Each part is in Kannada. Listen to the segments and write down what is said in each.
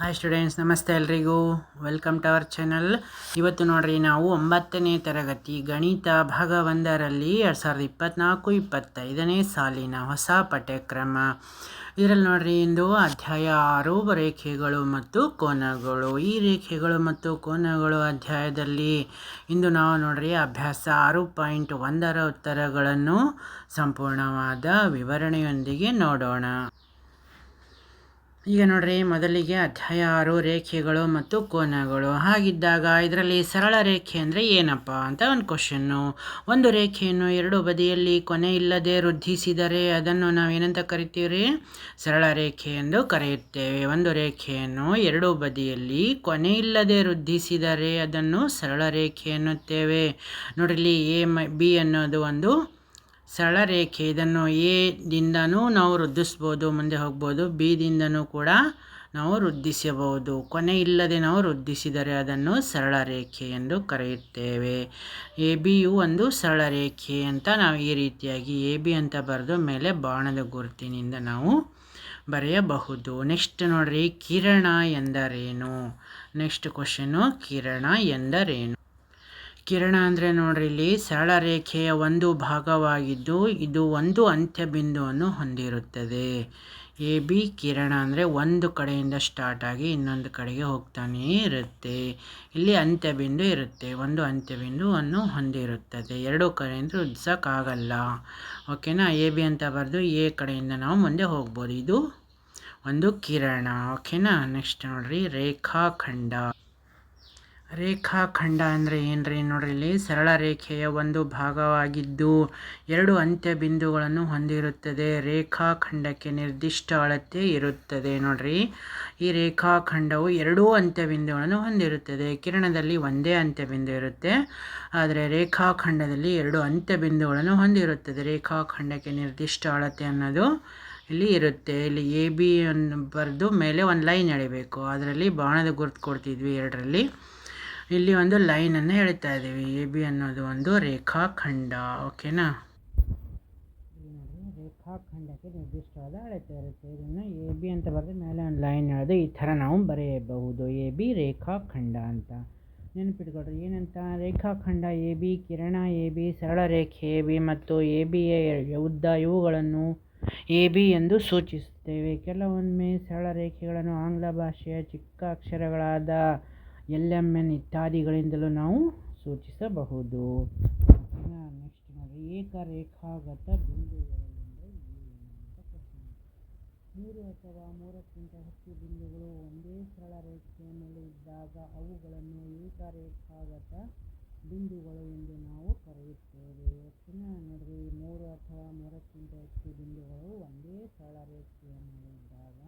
ಹಾಯ್ ಸ್ಟೂಡೆಂಟ್ಸ್ ನಮಸ್ತೆ ಎಲ್ರಿಗೂ. ವೆಲ್ಕಮ್ ಟು ಅವರ್ ಚಾನಲ್ ಇವತ್ತು ನೋಡ್ರಿ, ನಾವು ಒಂಬತ್ತನೇ ತರಗತಿ ಗಣಿತ ಭಾಗ ಒಂದರಲ್ಲಿ ಎರಡು ಸಾವಿರದ ಇಪ್ಪತ್ತ್ನಾಲ್ಕು ಇಪ್ಪತ್ತೈದನೇ ಸಾಲಿನ ಹೊಸ ಪಠ್ಯಕ್ರಮ. ಇದರಲ್ಲಿ ನೋಡ್ರಿ, ಇಂದು ಅಧ್ಯಾಯ ಆರು ರೇಖೆಗಳು ಮತ್ತು ಕೋನಗಳು. ಈ ರೇಖೆಗಳು ಮತ್ತು ಕೋನಗಳು ಅಧ್ಯಾಯದಲ್ಲಿ ಇಂದು ನಾವು ನೋಡ್ರಿ, ಅಭ್ಯಾಸ ಆರು ಪಾಯಿಂಟ್ ಒಂದರ ಉತ್ತರಗಳನ್ನು ಸಂಪೂರ್ಣವಾದ ವಿವರಣೆಯೊಂದಿಗೆ ನೋಡೋಣ. ಈಗ ನೋಡ್ರಿ ಮೊದಲಿಗೆ ಅಧ್ಯಾಯ ಆರು ರೇಖೆಗಳು ಮತ್ತು ಕೋನಗಳು. ಹಾಗಿದ್ದಾಗ ಇದರಲ್ಲಿ ಸರಳ ರೇಖೆ ಅಂದರೆ ಏನಪ್ಪ ಅಂತ ಒಂದು ಕ್ವಶನ್ನು ಒಂದು ರೇಖೆಯನ್ನು ಎರಡು ಬದಿಯಲ್ಲಿ ಕೊನೆ ಇಲ್ಲದೆ ವೃದ್ಧಿಸಿದರೆ ಅದನ್ನು ನಾವು ಏನಂತ ಕರಿತೀವ್ರಿ? ಸರಳ ರೇಖೆ ಎಂದು ಕರೆಯುತ್ತೇವೆ. ಒಂದು ರೇಖೆಯನ್ನು ಎರಡು ಬದಿಯಲ್ಲಿ ಕೊನೆ ಇಲ್ಲದೆ ವೃದ್ಧಿಸಿದರೆ ಅದನ್ನು ಸರಳ ರೇಖೆ ಎನ್ನುತ್ತೇವೆ. ನೋಡ್ರಿ ಎ ಮ ಬಿ ಅನ್ನೋದು ಒಂದು ಸರಳ ರೇಖೆ ಇದನ್ನು ಎ ದಿಂದನೂ ನಾವು ವೃದ್ಧಿಸ್ಬೋದು ಮುಂದೆ ಹೋಗ್ಬೋದು. ಬಿ ದಿಂದನೂ ಕೂಡ ನಾವು ವೃದ್ಧಿಸಬಹುದು ಕೊನೆ ಇಲ್ಲದೆ ನಾವು ವೃದ್ಧಿಸಿದರೆ ಅದನ್ನು ಸರಳ ರೇಖೆ ಎಂದು ಕರೆಯುತ್ತೇವೆ. ಎ ಬಿಯು ಒಂದು ಸರಳ ರೇಖೆ ಅಂತ ನಾವು ಈ ರೀತಿಯಾಗಿ ಎ ಬಿ ಅಂತ ಬರೆದು ಮೇಲೆ ಬಾಣದ ಗುರುತಿನಿಂದ ನಾವು ಬರೆಯಬಹುದು. ನೆಕ್ಸ್ಟ್ ನೋಡ್ರಿ, ಕಿರಣ ಎಂದರೇನು? ನೆಕ್ಸ್ಟ್ ಕ್ವಶನು ಕಿರಣ ಎಂದರೇನು? ಕಿರಣ ಅಂದರೆ ನೋಡ್ರಿ, ಇಲ್ಲಿ ಸರಳ ರೇಖೆಯ ಒಂದು ಭಾಗವಾಗಿದ್ದು, ಇದು ಒಂದು ಅಂತ್ಯ ಬಿಂದುವನ್ನು ಹೊಂದಿರುತ್ತದೆ. ಎ, ಬಿ ಕಿರಣ ಅಂದರೆ ಒಂದು ಕಡೆಯಿಂದ ಸ್ಟಾರ್ಟ್ ಆಗಿ ಇನ್ನೊಂದು ಕಡೆಗೆ ಹೋಗ್ತಾನೇ ಇರುತ್ತೆ. ಇಲ್ಲಿ ಅಂತ್ಯ ಬಿಂದು ಇರುತ್ತೆ, ಒಂದು ಅಂತ್ಯ ಬಿಂದುವನ್ನು ಹೊಂದಿರುತ್ತದೆ. ಎರಡು ಕಡೆಯಿಂದ ಉದ್ಸೋಕ್ಕಾಗಲ್ಲ. ಓಕೆನಾ? ಎ, ಬಿ ಅಂತ ಬರೆದು ಎ ಕಡೆಯಿಂದ ನಾವು ಮುಂದೆ ಹೋಗ್ಬೋದು. ಇದು ಒಂದು ಕಿರಣ. ಓಕೆನಾ? ನೆಕ್ಸ್ಟ್ ನೋಡ್ರಿ, ರೇಖಾಖಂಡ. ರೇಖಾಖಂಡ ಅಂದರೆ ಏನ್ರಿ ನೋಡ್ರಿ, ಇಲ್ಲಿ ಸರಳ ರೇಖೆಯ ಒಂದು ಭಾಗವಾಗಿದ್ದು ಎರಡು ಅಂತ್ಯ ಬಿಂದುಗಳನ್ನು ಹೊಂದಿರುತ್ತದೆ. ರೇಖಾಖಂಡಕ್ಕೆ ನಿರ್ದಿಷ್ಟ ಅಳತೆ ಇರುತ್ತದೆ ನೋಡ್ರಿ. ಈ ರೇಖಾಖಂಡವು ಎರಡೂ ಅಂತ್ಯ ಬಿಂದುಗಳನ್ನು ಹೊಂದಿರುತ್ತದೆ. ಕಿರಣದಲ್ಲಿ ಒಂದೇ ಅಂತ್ಯ ಬಿಂದು ಇರುತ್ತೆ. ಆದರೆ ರೇಖಾಖಂಡದಲ್ಲಿ ಎರಡು ಅಂತ್ಯ ಬಿಂದುಗಳನ್ನು ಹೊಂದಿರುತ್ತದೆ. ರೇಖಾಖಂಡಕ್ಕೆ ನಿರ್ದಿಷ್ಟ ಅಳತೆ ಅನ್ನೋದು ಇಲ್ಲಿ ಇರುತ್ತೆ. ಇಲ್ಲಿ ಎ, ಬಿ ಅನ್ನು ಬರೆದು ಮೇಲೆ ಒಂದು ಲೈನ್ ಎಳಿಬೇಕು. ಅದರಲ್ಲಿ ಬಾಣದ ಗುರುತು ಕೊಡ್ತಿದ್ವಿ ಎರಡರಲ್ಲಿ. ಇಲ್ಲಿ ಒಂದು ಲೈನನ್ನು ಹೇಳ್ತಾ ಇದ್ದೀವಿ ಎ ಬಿ ಅನ್ನೋದು ಒಂದು ರೇಖಾಖಂಡ ಓಕೆನಾ ರೇಖಾಖಂಡಕ್ಕೆ ನಿರ್ದಿಷ್ಟವಾದ ಅಳತೆ ಇರುತ್ತೆ. ಇದನ್ನು ಎ ಬಿ ಅಂತ ಬರೆದು ಮೇಲೆ ಒಂದು ಲೈನ್ ಎಳೆದು ಈ ಥರ ನಾವು ಬರೆಯಬಹುದು. ಎ ಬಿ ರೇಖಾಖಂಡ ಅಂತ. ನೆನಪಿಟ್ಕೊಳ್ರಿ, ಏನಂತ? ರೇಖಾಖಂಡ ಎ ಬಿ ಕಿರಣ ಎ ಬಿ ಸರಳ ರೇಖೆ ಎ ಬಿ ಮತ್ತು ಎ ಬಿಯ ಉದ್ದ, ಇವುಗಳನ್ನು ಎ ಬಿ ಎಂದು ಸೂಚಿಸುತ್ತೇವೆ. ಕೆಲವೊಮ್ಮೆ ಸರಳ ರೇಖೆಗಳನ್ನು ಆಂಗ್ಲ ಭಾಷೆಯ ಚಿಕ್ಕ ಅಕ್ಷರಗಳಾದ ಎಲ್ ಎಂ ಎನ್ ಇತ್ಯಾದಿಗಳಿಂದಲೂ ನಾವು ಸೂಚಿಸಬಹುದು. ನೆಕ್ಸ್ಟ್ ನೋಡಿ, ಏಕರೇಖಾಗತ ಬಿಂದುಗಳು ಅಂದರೆ ಮೂರು ಅಥವಾ ಮೂರಕ್ಕಿಂತ ಹೆಚ್ಚು ಬಿಂದುಗಳು ಒಂದೇ ಸರಳ ರೇಖೆಯ ಮೇಲೆ ಇದ್ದಾಗ ಅವುಗಳನ್ನು ಏಕರೇಖಾಗತ ಬಿಂದುಗಳು ಎಂದು ನಾವು ಕರೆಯುತ್ತೇವೆ. ಹೆಚ್ಚಿನ ನೋಡ್ರಿ ಮೂರು ಅಥವಾ ಮೂರಕ್ಕಿಂತ ಹೆಚ್ಚು ಬಿಂದುಗಳು ಒಂದೇ ಸರಳ ರೇಖೆಯ ಮೇಲೆ ಇದ್ದಾಗ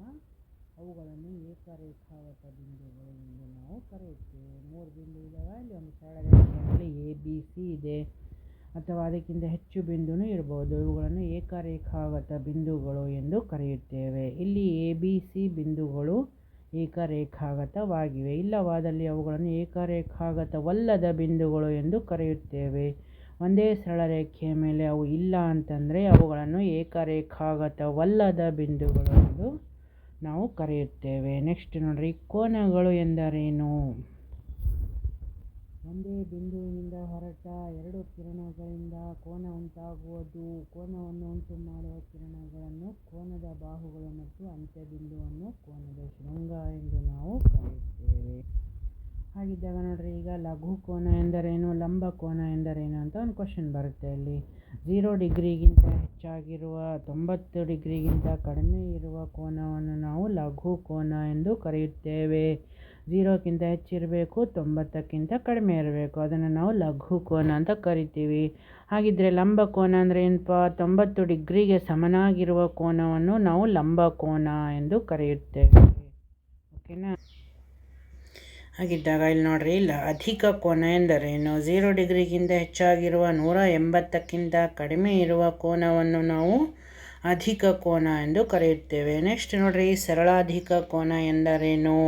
ಅವುಗಳನ್ನು ಏಕರೇಖಾಗತ ಬಿಂದುಗಳು ಎಂದು ನಾವು ಕರೆಯುತ್ತೇವೆ. ಮೂರು ಬಿಂದು ಇದ್ದಾವೆ ಒಂದು ಸರಳ ರೇಖೆಯಲ್ಲಿ ಎ ಬಿ ಸಿ ಇದೆ. ಅಥವಾ ಅದಕ್ಕಿಂತ ಹೆಚ್ಚು ಬಿಂದುನೂ ಇರಬಹುದು ಇವುಗಳನ್ನು ಏಕರೇಖಾಗತ ಬಿಂದುಗಳು ಎಂದು ಕರೆಯುತ್ತೇವೆ. ಇಲ್ಲಿ ಎ ಬಿ ಸಿ ಬಿಂದುಗಳು ಏಕರೇಖಾಗತವಾಗಿವೆ ಇಲ್ಲವಾದಲ್ಲಿ ಅವುಗಳನ್ನು ಏಕರೇಖಾಗತವಲ್ಲದ ಬಿಂದುಗಳು ಎಂದು ಕರೆಯುತ್ತೇವೆ. ಒಂದೇ ಸರಳ ರೇಖೆಯ ಮೇಲೆ ಅವು ಇಲ್ಲ ಅಂತಂದರೆ ಅವುಗಳನ್ನು ಏಕರೇಖಾಗತವಲ್ಲದ ಬಿಂದುಗಳು ಎಂದು ನಾವು ಕರೆಯುತ್ತೇವೆ. ನೆಕ್ಸ್ಟ್ ನೋಡ್ರಿ, ಕೋನಗಳು ಎಂದರೇನು? ಒಂದೇ ಬಿಂದುವಿನಿಂದ ಹೊರಟ ಎರಡು ಕಿರಣಗಳಿಂದ ಕೋನ ಉಂಟಾಗುವುದು. ಕೋನವನ್ನು ಉಂಟು ಮಾಡುವ ಕಿರಣಗಳನ್ನು ಕೋನದ ಬಾಹುಗಳು ಮತ್ತು ಅಂತ್ಯ ಬಿಂದುವನ್ನು ಕೋನದ ಶೃಂಗ ಎಂದು ನಾವು ಕರೆಯುತ್ತೇವೆ. ಹಾಗಿದ್ದಾಗ ನೋಡ್ರಿ, ಈಗ ಲಘು ಕೋನ ಎಂದರೇನು, ಲಂಬ ಕೋನ ಎಂದರೇನು ಅಂತ ಒಂದು ಕ್ವಶನ್ ಬರುತ್ತೆ ಅಲ್ಲಿ. ಝೀರೋ ಡಿಗ್ರಿಗಿಂತ ಹೆಚ್ಚಾಗಿರುವ, ತೊಂಬತ್ತು ಡಿಗ್ರಿಗಿಂತ ಕಡಿಮೆ ಇರುವ ಕೋನವನ್ನು ನಾವು ಲಘು ಕೋನ ಎಂದು ಕರೆಯುತ್ತೇವೆ. ಝೀರೋಕ್ಕಿಂತ ಹೆಚ್ಚಿರಬೇಕು, ತೊಂಬತ್ತಕ್ಕಿಂತ ಕಡಿಮೆ ಇರಬೇಕು. ಅದನ್ನು ನಾವು ಲಘು ಕೋನ ಅಂತ ಕರಿತೀವಿ. ಹಾಗಿದ್ದರೆ ಲಂಬ ಕೋನ ಅಂದರೆ ಏನಪ್ಪ, ತೊಂಬತ್ತು ಡಿಗ್ರಿಗೆ ಸಮನಾಗಿರುವ ಕೋನವನ್ನು ನಾವು ಲಂಬ ಕೋನ ಎಂದು ಕರೆಯುತ್ತೇವೆ. ಓಕೆನಾ ಹಾಗಿದ್ದಾಗ ಇಲ್ಲಿ ನೋಡ್ರಿ, ಇಲ್ಲ ಅಧಿಕ ಕೋನ ಎಂದರೇನು ಝೀರೋ ಡಿಗ್ರಿಗಿಂತ ಹೆಚ್ಚಾಗಿರುವ ನೂರ ಎಂಬತ್ತಕ್ಕಿಂತ ಕಡಿಮೆ ಇರುವ ಕೋನವನ್ನು ನಾವು ಅಧಿಕ ಕೋನ ಎಂದು ಕರೆಯುತ್ತೇವೆ. ನೆಕ್ಸ್ಟ್ ನೋಡ್ರಿ, ಸರಳಾಧಿಕ ಕೋನ ಎಂದರೇನು?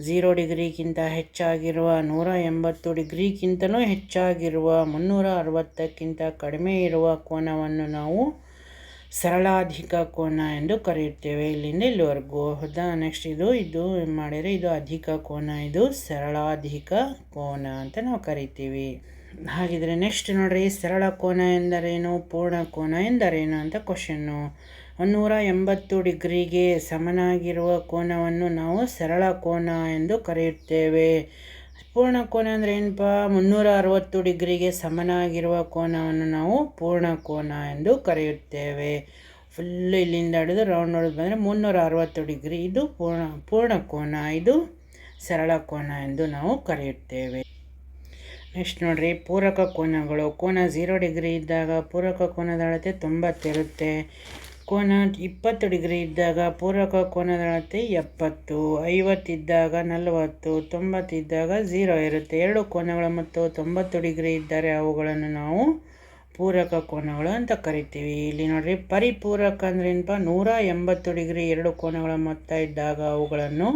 ಝೀರೋ ಡಿಗ್ರಿಗಿಂತ ಹೆಚ್ಚಾಗಿರುವ ನೂರ ಎಂಬತ್ತು ಡಿಗ್ರಿಗಿಂತಲೂ ಹೆಚ್ಚಾಗಿರುವ ಮುನ್ನೂರ ಅರವತ್ತಕ್ಕಿಂತ ಕಡಿಮೆ ಇರುವ ಕೋನವನ್ನು ನಾವು ಸರಳಾಧಿಕ ಕೋನ ಎಂದು ಕರೆಯುತ್ತೇವೆ. ಇಲ್ಲಿಂದ ಇಲ್ಲಿವರೆಗೂ ಹೌದಾ ನೆಕ್ಸ್ಟ್ ಇದು ಇದು ಮಾಡಿದರೆ ಇದು ಅಧಿಕ ಕೋನ, ಇದು ಸರಳಾಧಿಕ ಕೋನ ಅಂತ ನಾವು ಕರಿತೀವಿ. ಹಾಗಿದ್ರೆ ನೆಕ್ಸ್ಟ್ ನೋಡ್ರಿ, ಸರಳ ಕೋನ ಎಂದರೇನು, ಪೂರ್ಣ ಕೋನ ಎಂದರೇನು ಅಂತ ಕ್ವಶನ್ನು ಒಂದೂರ ಎಂಬತ್ತು ಡಿಗ್ರಿಗೆ ಸಮನಾಗಿರುವ ಕೋನವನ್ನು ನಾವು ಸರಳ ಕೋನ ಎಂದು ಕರೆಯುತ್ತೇವೆ. ಪೂರ್ಣ ಕೋನ ಅಂದರೆ ಏನಪ್ಪ ಮುನ್ನೂರ ಅರವತ್ತು ಡಿಗ್ರಿಗೆ ಸಮನಾಗಿರುವ ಕೋನವನ್ನು ನಾವು ಪೂರ್ಣ ಕೋನ ಎಂದು ಕರೆಯುತ್ತೇವೆ. ಫುಲ್ ಇಲ್ಲಿಂದ ಹಿಡಿದು ರೌಂಡ್ ಹೊಡೆದು ಬಂದರೆ ಮುನ್ನೂರ ಅರವತ್ತು ಡಿಗ್ರಿ. ಇದು ಪೂರ್ಣ ಪೂರ್ಣ ಕೋನ. ಇದು ಸರಳ ಕೋನ ಎಂದು ನಾವು ಕರೆಯುತ್ತೇವೆ. ನೆಕ್ಸ್ಟ್ ನೋಡಿರಿ, ಪೂರಕ ಕೋನಗಳು. ಕೋನ ಝೀರೋ ಡಿಗ್ರಿ ಇದ್ದಾಗ ಪೂರಕ ಕೋನದ ಅಳತೆ ತೊಂಬತ್ತಿರುತ್ತೆ ಕೋನ ಇಪ್ಪತ್ತು ಡಿಗ್ರಿ ಇದ್ದಾಗ ಪೂರಕ ಕೋನದ ಅಳತೆ ಎಪ್ಪತ್ತು ಐವತ್ತಿದ್ದಾಗ ನಲವತ್ತು ತೊಂಬತ್ತಿದ್ದಾಗ ಝೀರೋ ಇರುತ್ತೆ. ಎರಡು ಕೋನಗಳು ಮತ್ತು ತೊಂಬತ್ತು ಡಿಗ್ರಿ ಇದ್ದರೆ ಅವುಗಳನ್ನು ನಾವು ಪೂರಕ ಕೋನಗಳು ಅಂತ ಕರಿತೀವಿ. ಇಲ್ಲಿ ನೋಡ್ರಿ, ಪರಿಪೂರಕ ಅಂದ್ರೆ ಏನಪ್ಪ? ನೂರ ಎಂಬತ್ತು ಡಿಗ್ರಿ ಎರಡು ಕೋನಗಳ ಮೊತ್ತ ಇದ್ದಾಗ ಅವುಗಳನ್ನು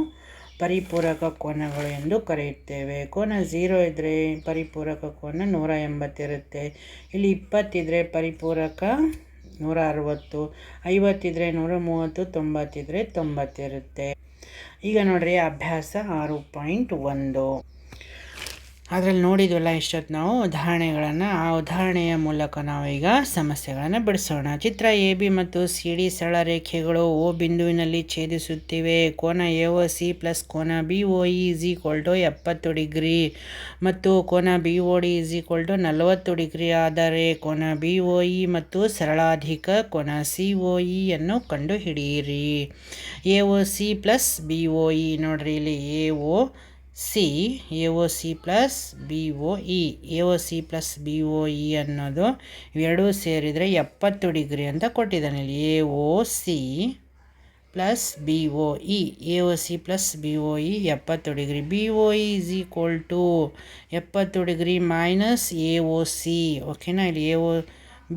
ಪರಿಪೂರಕ ಕೋನಗಳು ಎಂದು ಕರೆಯುತ್ತೇವೆ. ಕೋನ ಝೀರೋ ಇದ್ದರೆ ಪರಿಪೂರಕ ಕೋನ ನೂರ ಎಂಬತ್ತಿರುತ್ತೆ ಇಲ್ಲಿ ಇಪ್ಪತ್ತಿದ್ರೆ ಪರಿಪೂರಕ ನೂರ ಅರವತ್ತು ಐವತ್ತಿದ್ರೆ ನೂರ ಮೂವತ್ತು ತೊಂಬತ್ತಿದ್ರೆ ತೊಂಬತ್ತಿರುತ್ತೆ. ಈಗ ನೋಡ್ರಿ ಅಭ್ಯಾಸ ಆರು ಪಾಯಿಂಟ್ ಒಂದು. ಅದರಲ್ಲಿ ನೋಡಿದ್ವಲ್ಲ ಇಷ್ಟೊತ್ತು ನಾವು ಉದಾಹರಣೆಗಳನ್ನು, ಆ ಉದಾಹರಣೆಯ ಮೂಲಕ ನಾವು ಈಗ ಸಮಸ್ಯೆಗಳನ್ನು ಬಿಡಿಸೋಣ. ಚಿತ್ರ ಎ, ಬಿ ಮತ್ತು ಸಿ, ಡಿ ಸರಳ ರೇಖೆಗಳು ಓ ಬಿಂದುವಿನಲ್ಲಿ ಛೇದಿಸುತ್ತಿವೆ. ಕೋನ ಎ ಒ ಸಿ ಪ್ಲಸ್ ಕೋನ B, O, E is equal to ಎಪ್ಪತ್ತು ಡಿಗ್ರಿ ಮತ್ತು ಕೋನ B, O, D is equal to ನಲವತ್ತು ಡಿಗ್ರಿ ಆದರೆ ಕೋನ ಬಿ ಒ ಇ ಮತ್ತು ಸರಳಾಧಿಕ ಕೋನ ಸಿ ಒ ಇಯನ್ನು ಕಂಡುಹಿಡಿಯಿರಿ. A, O, C plus B O E ನೋಡ್ರಿ ಇಲ್ಲಿ A O C A O C plus B O E A O C plus B O E ಅನ್ನೋದು ಇವೆರಡೂ ಸೇರಿದರೆ ಎಪ್ಪತ್ತು ಡಿಗ್ರಿ ಅಂತ ಕೊಟ್ಟಿದ್ದಾನೆ ಇಲ್ಲಿ. A O C plus B O E A O C plus B O E ಎಪ್ಪತ್ತು degree. B O E is equal to ಎಪ್ಪತ್ತು degree minus A O C ಓಕೆನಾ ಇಲ್ಲಿ A O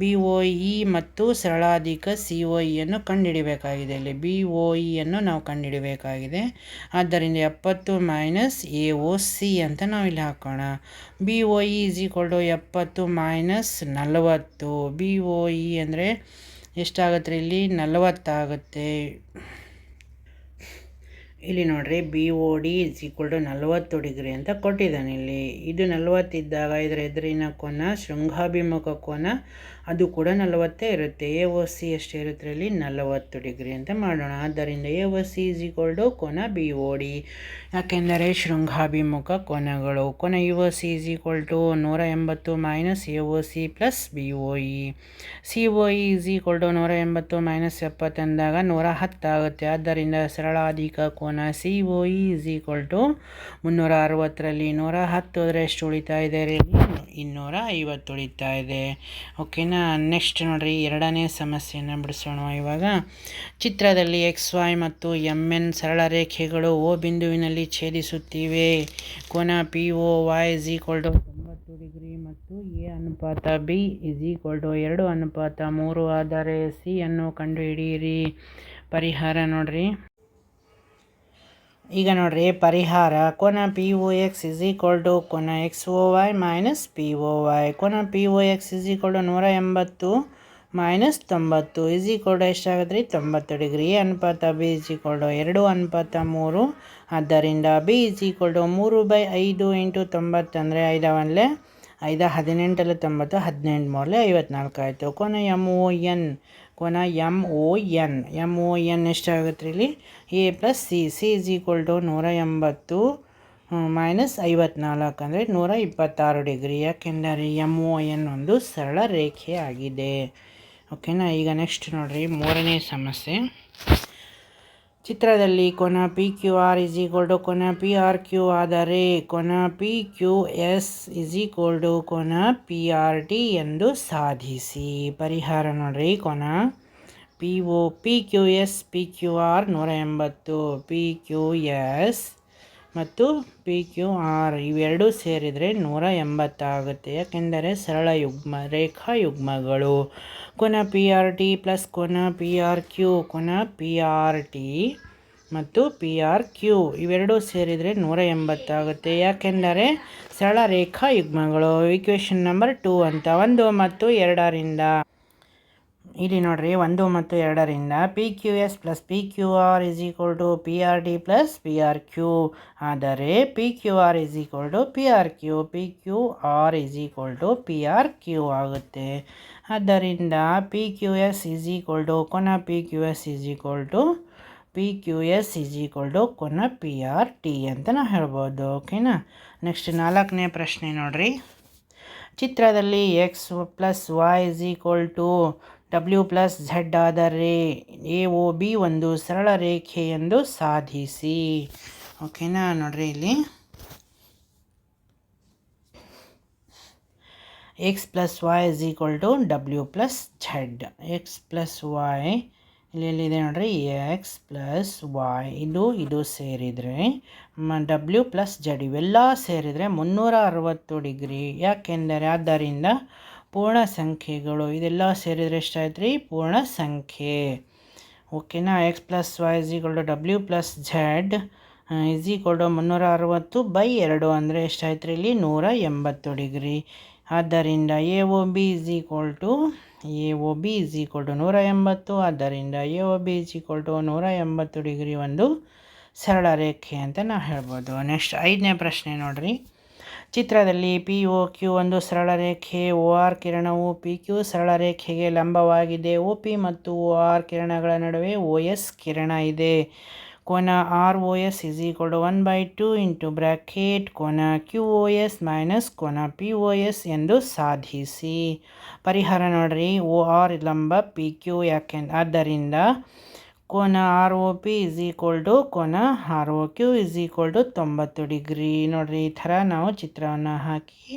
B O E ಮತ್ತು ಸರಳಾಧಿಕ ಸಿ ಒ ಇಯನ್ನು ಕಂಡುಹಿಡಿಬೇಕಾಗಿದೆ ಇಲ್ಲಿ ಬಿ ಒ ಇಯನ್ನು ನಾವು ಕಂಡುಹಿಡಿಬೇಕಾಗಿದೆ ಆದ್ದರಿಂದ ಎಪ್ಪತ್ತು ಮೈನಸ್ ಎ ಒ ಸಿ ಅಂತ ನಾವು ಇಲ್ಲಿ ಹಾಕೋಣ. B O E is equal to ಎಪ್ಪತ್ತು ಮೈನಸ್ ನಲವತ್ತು. ಬಿ ಒ ಇ ಅಂದರೆ ಎಷ್ಟಾಗುತ್ತೆ ಇಲ್ಲಿ? ನಲವತ್ತಾಗುತ್ತೆ. ಇಲ್ಲಿ ನೋಡ್ರಿ B O D is equal to ನಲವತ್ತು ಡಿಗ್ರಿ ಅಂತ ಕೊಟ್ಟಿದ್ದಾನೆ ಇಲ್ಲಿ. ಇದು ನಲವತ್ತಿದ್ದಾಗ ಇದರ ಎದುರಿನ ಕೋನ ಶೃಂಗಾಭಿಮುಖ ಕೋನ ಅದು ಕೂಡ ನಲವತ್ತೇ ಇರುತ್ತೆ. ಎ ಓ ಸಿ ಎಷ್ಟು ಇರುತ್ತೆ ಇಲ್ಲಿ ನಲವತ್ತು ಡಿಗ್ರಿ ಅಂತ ಮಾಡೋಣ. ಆದ್ದರಿಂದ A O C is equal to ಕೋನ ಬಿ ಓ ಡಿ ಯಾಕೆಂದರೆ ಶೃಂಗಾಭಿಮುಖ ಕೋನಗಳು. ಕೋನ U O C is equal to ನೂರ ಎಂಬತ್ತು minus A O C plus B O E C O E is equal to ನೂರ ಎಂಬತ್ತು ಮೈನಸ್ ಎಪ್ಪತ್ತು ಅಂದಾಗ ನೂರ ಹತ್ತಾಗುತ್ತೆ ಆದ್ದರಿಂದ ಸರಳಾಧಿಕ ಕೋನ C O E is equal to ಮುನ್ನೂರ ಅರವತ್ತರಲ್ಲಿ ನೂರ ಹತ್ತು ಆದರೆ ಎಷ್ಟು ಉಳಿತಾ ಇದೆ? ರೀ ಇನ್ನೂರ ಐವತ್ತು ಉಳಿತಾ ಇದೆ. ಓಕೆನಾ ನೆಕ್ಸ್ಟ್ ನೋಡಿರಿ ಎರಡನೇ ಸಮಸ್ಯೆಯನ್ನು ಬಿಡಿಸೋಣ ಇವಾಗ. ಚಿತ್ರದಲ್ಲಿ ಎಕ್ಸ್ ವೈ ಮತ್ತು ಎಂ ಎನ್ ಸರಳ ರೇಖೆಗಳು ಓ ಬಿಂದುವಿನಲ್ಲಿ ಛೇದಿಸುತ್ತಿವೆ. ಕೋನ P O Y is equal to ತೊಂಬತ್ತು ಡಿಗ್ರಿ ಮತ್ತು ಎ ಅನುಪಾತ ಬಿ ಇಸ್ ಈಕ್ವಲ್ ಟು ಎರಡು ಅನುಪಾತ ಮೂರು ಆದರೆ ಸಿ ಅನ್ನು ಕಂಡುಹಿಡಿಯಿರಿ. ಪರಿಹಾರ ನೋಡ್ರಿ. ಈಗ ನೋಡ್ರಿ, ಪರಿಹಾರ, ಕೋನ P O X is equal to ಕೋನ X O Y minus P O Y ಕೋನ P O X is equal to ನೂರ ಎಂಬತ್ತು ಮೈನಸ್ ತೊಂಬತ್ತು. ಇಸ್ ಈಕ್ವಲ್ ಟು ಎಷ್ಟಾಗುತ್ತೆ ರೀ? ತೊಂಬತ್ತು ಡಿಗ್ರಿ. ಅನುಪಾತ ಬಿ ಇಸ್ ಈಕ್ವಲ್ ಟು ಎರಡು, ಅನುಪಾತ ಮೂರು. ಆದ್ದರಿಂದ ಬಿ ಇಸ್ ಈಕ್ವಲ್ ಟು ಮೂರು ಬೈ ಐದು ಇಂಟು ತೊಂಬತ್ತು ಅಂದರೆ ಐದವಲ್ಲೇ ಐದು ಹದಿನೆಂಟಲ್ಲಿ ತೊಂಬತ್ತು, ಹದಿನೆಂಟು ಮೂರಲೆ ಐವತ್ನಾಲ್ಕು ಆಯಿತು. ಕೋನ ಎಂ ಒ ಎನ್ ಕೋನ M O N. M O N ಎಷ್ಟಾಗುತ್ತೆ ಇಲ್ಲಿ? A plus C. C is equal to ನೂರ ಎಂಬತ್ತು ಮೈನಸ್ ಐವತ್ನಾಲ್ಕು ಅಂದರೆ ನೂರ ಇಪ್ಪತ್ತಾರು ಡಿಗ್ರಿ. ಯಾಕೆಂದರೆ ಎಂ ಓ ಎನ್ ಒಂದು ಸರಳ ರೇಖೆ ಆಗಿದೆ. ಓಕೆನಾ? ಈಗ ನೆಕ್ಸ್ಟ್ ನೋಡಿರಿ. ಮೂರನೇ ಸಮಸ್ಯೆ. ಚಿತ್ರದಲ್ಲಿ ಕೊನ P Q R is equal to Kona P R Q ಆದರೆ ಕೊನ P Q S is equal to Kona P R T ಎಂದು ಸಾಧಿಸಿ. ಪರಿಹಾರ ನೋಡ್ರಿ ಕೊನ. P O P Q S P Q R ನೂರ ಎಂಬತ್ತು. ಪಿ ಕ್ಯೂ ಎಸ್ ಮತ್ತು ಪಿ ಕ್ಯೂ ಆರ್ ಇವೆರಡೂ ಸೇರಿದರೆ ನೂರ ಎಂಬತ್ತಾಗುತ್ತೆ. ಯಾಕೆಂದರೆ ಸರಳ ಯುಗ್ಮ ರೇಖಾ ಯುಗ್ಮಗಳು ಕೊನ ಪಿ ಆರ್ ಟಿ ಪ್ಲಸ್ ಕೊನ ಪಿ ಆರ್ ಕ್ಯೂ ಕೊನ ಪಿ ಆರ್ ಟಿ ಮತ್ತು ಪಿ ಆರ್ ಕ್ಯೂ ಇವೆರಡೂ ಸೇರಿದರೆ ನೂರ ಎಂಬತ್ತಾಗುತ್ತೆ. ಯಾಕೆಂದರೆ ಸರಳ ರೇಖಾ ಯುಗ್ಮಗಳು ಈಕ್ವೇಷನ್ ನಂಬರ್ ಟೂ ಅಂತ ಒಂದು ಮತ್ತು ಎರಡರಿಂದ ಇಲ್ಲಿ ನೋಡ್ರಿ ಒಂದು ಮತ್ತು ಎರಡರಿಂದ P Q S plus P Q R is equal to P R D plus P R Q ಆದರೆ P Q R is equal to P R Q P Q R is equal to P R Q ಆಗುತ್ತೆ. ಆದ್ದರಿಂದ P Q S is equal to Kona P Q S is equal to P Q S is equal to Kona P R T ಅಂತ ನಾವು ಹೇಳ್ಬೋದು. ಓಕೆನಾ ನೆಕ್ಸ್ಟ್ ನಾಲ್ಕನೇ ಪ್ರಶ್ನೆ ನೋಡಿರಿ. ಚಿತ್ರದಲ್ಲಿ X plus Y is equal to W plus Z ಆದರೆ ಎ ಒ ಬಿ ಒಂದು ಸರಳ ರೇಖೆ ಎಂದು ಸಾಧಿಸಿ ಓಕೆನಾ ನೋಡ್ರಿ ಇಲ್ಲಿ. X plus Y is equal to W plus Z X plus Y ಇಲ್ಲಿ ಎಲ್ಲಿದೆ ನೋಡ್ರಿ? ಎಕ್ಸ್ ಪ್ಲಸ್ ವೈ ಇದು ಇದು ಸೇರಿದರೆ ಡಬ್ಲ್ಯೂ ಪ್ಲಸ್ ಝಡ್ ಇವೆಲ್ಲ ಸೇರಿದರೆ ಮುನ್ನೂರ ಅರವತ್ತು ಡಿಗ್ರಿ. ಯಾಕೆಂದರೆ ಆದ್ದರಿಂದ ಪೂರ್ಣ ಸಂಖ್ಯೆಗಳು ಇದೆಲ್ಲ ಸೇರಿದರೆ ಎಷ್ಟಾಯ್ತು ರೀ ಪೂರ್ಣ ಸಂಖ್ಯೆ ಓಕೆನಾ X plus Y is equal to W plus Z is equal to ಮುನ್ನೂರ ಅರವತ್ತು ಬೈ ಎರಡು ಅಂದರೆ ಎಷ್ಟಾಯ್ತು ರೀ ಇಲ್ಲಿ? ನೂರ ಎಂಬತ್ತು ಡಿಗ್ರಿ. ಆದ್ದರಿಂದ A O B is equal to A O B is equal to ನೂರ ಎಂಬತ್ತು ಆದ್ದರಿಂದ A O B is equal to ನೂರ ಎಂಬತ್ತು ಡಿಗ್ರಿ ಒಂದು ಸರಳ ರೇಖೆ ಅಂತ ನಾವು ಹೇಳ್ಬೋದು. ನೆಕ್ಸ್ಟ್ ಐದನೇ ಪ್ರಶ್ನೆ ನೋಡಿರಿ. ಚಿತ್ರದಲ್ಲಿ ಪಿ ಒ ಕ್ಯೂ ಒಂದು ಸರಳ ರೇಖೆ ಓ ಆರ್ ಕಿರಣವು ಪಿ ಕ್ಯೂ ಸರಳ ರೇಖೆಗೆ ಲಂಬವಾಗಿದೆ. ಒ ಪಿ ಮತ್ತು ಓ ಆರ್ ಕಿರಣಗಳ ನಡುವೆ ಒ ಎಸ್ ಕಿರಣ ಇದೆ. ಕೋನ R O S is equal to one by two into bracket ಕೋನ ಕ್ಯೂ ಒ ಎಸ್ ಮೈನಸ್ ಕೋನ ಪಿ ಒ ಎಸ್ ಎಂದು ಸಾಧಿಸಿ. ಪರಿಹಾರ ನೋಡ್ರಿ ಓ ಆರ್ ಲಂಬ ಪಿ ಕ್ಯೂ ಯಾಕೆ ಆದ್ದರಿಂದ ಕೋನ R O P is equal to ಕೋನ R O Q is equal to ತೊಂಬತ್ತು ಡಿಗ್ರಿ. ನೋಡಿರಿ, ಈ ಥರ ನಾವು ಚಿತ್ರವನ್ನು ಹಾಕಿ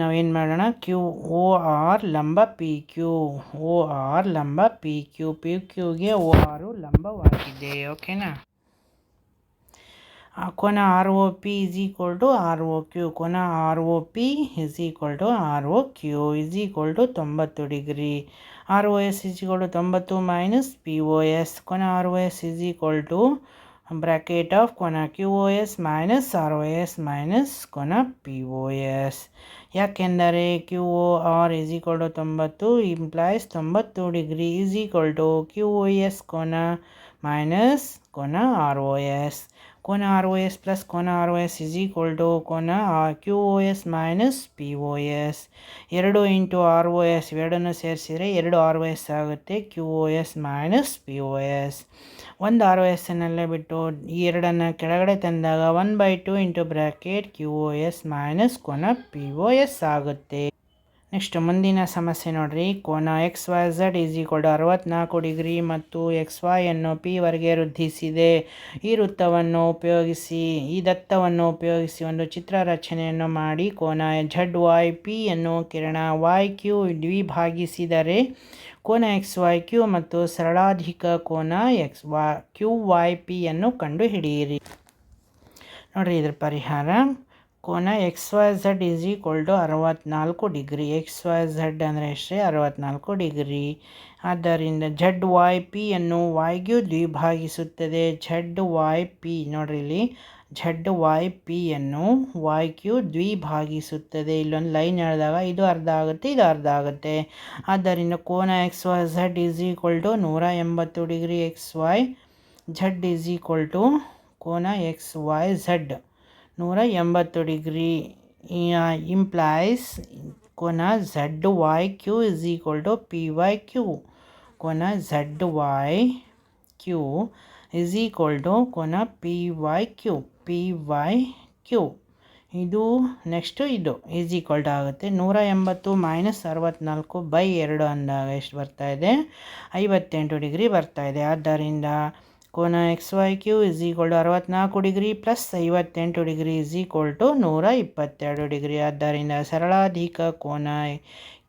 ನಾವೇನು ಮಾಡೋಣ? ಕ್ಯೂ ಓ ಆರ್ ಲಂಬ ಪಿ ಕ್ಯೂ ಓ ಆರ್ ಲಂಬ ಪಿ ಕ್ಯೂ ಪಿ ಕ್ಯೂಗೆ ಓ ಆರು ಲಂಬವಾಗಿದೆ ಓಕೆನಾ ಕೋನ R O P is equal to R O Q ಕೋನ R O P is equal to R O Q is equal to ತೊಂಬತ್ತು degree R O S is equal to ತೊಂಬತ್ತು ಮೈನಸ್ ಪಿ ಒ ಎಸ್ ಕೋನ R O S is equal to bracket of ಕೋನ Q O S minus R O S minus ಕೋನ ಪಿ ಒ ಎಸ್ ಯಾಕೆಂದರೆ Q O R is equal to ತೊಂಬತ್ತು ಇಂಪ್ಲಾಯ್ಸ್ ತೊಂಬತ್ತು degree is equal to Q O S ಕೋನ ಮೈನಸ್ ಕೋನ ಆರ್ ಒ ಎಸ್ ಕೋನ R O S plus Kona R O S is equal to ಆ Q O S minus P O S ಎರಡು ಇಂಟು ಆರ್ ಒ ಎಸ್ ಎರಡನ್ನು ಸೇರಿಸಿದರೆ ಎರಡು ಆರ್ ಒ ಎಸ್ ಆಗುತ್ತೆ Q O S minus P O S ಒಂದು ಆರ್ ಒ ಎಸ್ಸನ್ನಲ್ಲೇ ಬಿಟ್ಟು ಈ ಎರಡನ್ನು ಕೆಳಗಡೆ ತಂದಾಗ one by two into bracket Q O S minus ಕೋನ ಪಿ ಓ ಎಸ್ ಆಗುತ್ತೆ. ನೆಕ್ಸ್ಟ್ ಮುಂದಿನ ಸಮಸ್ಯೆ ನೋಡ್ರಿ. ಕೋನ X Y Z is equal to ಅರವತ್ನಾಲ್ಕು ಡಿಗ್ರಿ ಮತ್ತು ಎಕ್ಸ್ ವೈಯನ್ನು ಪಿ ವರೆಗೆ ವೃದ್ಧಿಸಿದೆ. ಈ ವೃತ್ತವನ್ನು ಉಪಯೋಗಿಸಿ, ಈ ದತ್ತವನ್ನು ಉಪಯೋಗಿಸಿ ಒಂದು ಚಿತ್ರ ರಚನೆಯನ್ನು ಮಾಡಿ ಕೋನ ಝಡ್ ವೈ ಪಿಯನ್ನು ಕಿರಣ ವೈ ಕ್ಯೂ ದ್ವಿಭಾಗಿಸಿದರೆ, ಕೋನ ಎಕ್ಸ್ ವೈ ಕ್ಯೂ ಮತ್ತು ಸರಳಾಧಿಕ ಕೋನ ಎಕ್ಸ್ ವಾ ಕ್ಯೂ ವೈ ಪಿಯನ್ನು ಕಂಡುಹಿಡಿಯಿರಿ. ನೋಡಿರಿ ಇದ್ರ ಪರಿಹಾರ. ಕೋನ X Y Z is equal to ಅರವತ್ನಾಲ್ಕು ಡಿಗ್ರಿ. ಎಕ್ಸ್ ವೈ ಝಡ್ ಅಂದರೆ ಎಷ್ಟೇ ಅರವತ್ತ್ನಾಲ್ಕು ಡಿಗ್ರಿ. ಆದ್ದರಿಂದ ಝಡ್ ವೈ ಪಿಯನ್ನು ವಾಯ್ಗೂ ದ್ವಿಭಾಗಿಸುತ್ತದೆ. ಝಡ್ ವಾಯ್ ಪಿ ನೋಡ್ರಿ ಇಲ್ಲಿ. ಝಡ್ ವಾಯ್ ಪಿಯನ್ನು ವಾಯ್ ಕ್ಯೂ ದ್ವಿಭಾಗಿಸುತ್ತದೆ. ಇಲ್ಲೊಂದು ಲೈನ್ ಹೇಳಿದಾಗ ಇದು ಅರ್ಧ ಆಗುತ್ತೆ, ಇದು ಅರ್ಧ ಆಗುತ್ತೆ. ಆದ್ದರಿಂದ ಕೋನ X Y Z is equal to ನೂರ ಎಂಬತ್ತು degree. X Y Z is equal to ಕೋನ ಎಕ್ಸ್ ವೈ ಝಡ್ ನೂರ ಎಂಬತ್ತು ಡಿಗ್ರಿ ಇಂಪ್ಲಾಯ್ಸ್ ಕೋನ Z Y Q is equal to P Y Q ಕೋನ Z Y Q is equal to ಕೋನ P Y Q P Y Q ಇದು ನೆಕ್ಸ್ಟು ಇದು ಈಸ್ ಈಕ್ವಲ್ ಟು ಆಗುತ್ತೆ. ನೂರ ಎಂಬತ್ತು ಮೈನಸ್ ಅರವತ್ತ್ನಾಲ್ಕು ಬೈ ಎರಡು ಅಂದಾಗ ಎಷ್ಟು ಬರ್ತಾ ಇದೆ? ಐವತ್ತೆಂಟು ಡಿಗ್ರಿ ಬರ್ತಾ ಇದೆ. ಆದ್ದರಿಂದ ಕೋನ X Y Q is equal to ಅರವತ್ನಾಲ್ಕು ಡಿಗ್ರಿ ಪ್ಲಸ್ ಐವತ್ತೆಂಟು ಡಿಗ್ರಿ ಇಸ್ ಈಕ್ವಲ್ ಟು ನೂರ ಇಪ್ಪತ್ತೆರಡು ಡಿಗ್ರಿ. ಆದ್ದರಿಂದ ಸರಳಾಧಿಕ ಕೋನ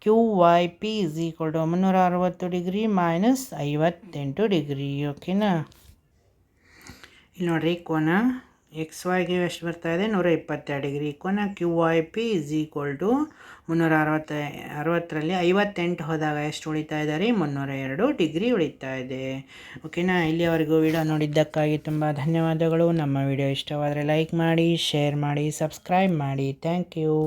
Q Y P is equal to ಮುನ್ನೂರ ಅರವತ್ತು ಡಿಗ್ರಿ ಮೈನಸ್ ಐವತ್ತೆಂಟು ಡಿಗ್ರಿ. ಓಕೆನಾ ಇಲ್ಲಿ ನೋಡಿರಿ, ಕೋನ ಎಕ್ಸ್ ವೈಗೆ ಎಷ್ಟು ಬರ್ತಾ ಇದೆ? ನೂರ ಇಪ್ಪತ್ತೆರಡು ಡಿಗ್ರಿ ಕೋನ Q I P is equal to ಮುನ್ನೂರ ಅರವತ್ತ, ಅರವತ್ತರಲ್ಲಿ ಐವತ್ತೆಂಟು ಹೋದಾಗ ಎಷ್ಟು ಉಳಿತಾ ಇದ್ದಾರೆ ಮುನ್ನೂರ ಎರಡು ಡಿಗ್ರಿ ಉಳಿತಾ ಇದೆ. ಓಕೆನಾ ಇಲ್ಲಿಯವರೆಗೂ ವಿಡಿಯೋ ನೋಡಿದ್ದಕ್ಕಾಗಿ ತುಂಬ ಧನ್ಯವಾದಗಳು. ನಮ್ಮ ವಿಡಿಯೋ ಇಷ್ಟವಾದರೆ ಲೈಕ್ ಮಾಡಿ ಶೇರ್ ಮಾಡಿ ಸಬ್ಸ್ಕ್ರೈಬ್ ಮಾಡಿ. Thank you